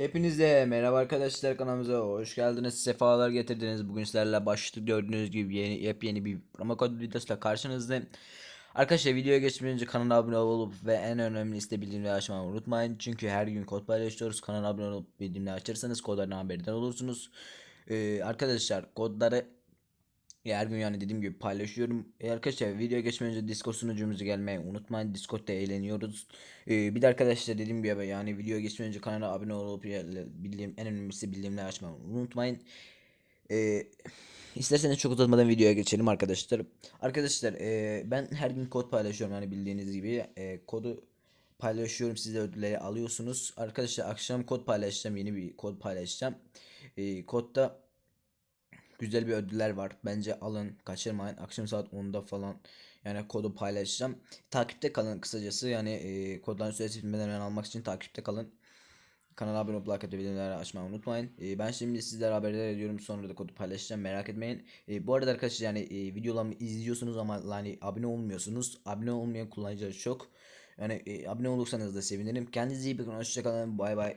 Hepinize merhaba arkadaşlar kanalımıza hoş geldiniz. Sefalar getirdiniz. Bugün sizlerle başlıkta gördüğünüz gibi yeni yepyeni bir promo kod videosuyla karşınızdayım. Arkadaşlar videoya geçmeden önce kanala abone olup ve en önemlisi de bildirimleri açmayı unutmayın. Çünkü her gün kod paylaşıyoruz. Kanala abone olup bildirimleri açarsanız kodlardan haberdar olursunuz. Ee, arkadaşlar kodları her gün yani dediğim gibi paylaşıyorum. E arkadaşlar videoya geçmeden önce Discord sunucumuza gelmeyi unutmayın. Discord'da eğleniyoruz. E, bir de arkadaşlar dediğim gibi yani videoya geçmeden önce kanala abone olup bildirim en önemlisi bildirimleri açmayı unutmayın. E, isterseniz çok uzatmadan videoya geçelim arkadaşlar. Arkadaşlar e, ben her gün kod paylaşıyorum yani bildiğiniz gibi. E, kodu paylaşıyorum siz de ödülleri alıyorsunuz. Arkadaşlar akşam kod paylaşacağım yeni bir kod paylaşacağım. E, kodda güzel bir ödüller var. Bence alın, kaçırmayın. Akşam saat 10'da falan yani kodu paylaşacağım. Takipte kalın kısacası. Yani e, kodların süresi bitmeden hemen almak için takipte kalın. Kanala abone olup like atıp bildirimleri açmayı unutmayın. E, ben şimdi sizlere haberdar ediyorum. Sonra da kodu paylaşacağım. Merak etmeyin. E, bu arada arkadaşlar yani e, videolarımı izliyorsunuz ama yani abone olmuyorsunuz. Abone olmayan kullanıcılar çok. Yani e, abone olursanız da sevinirim. Kendinize iyi bakın. Hoşçakalın. Bay bay.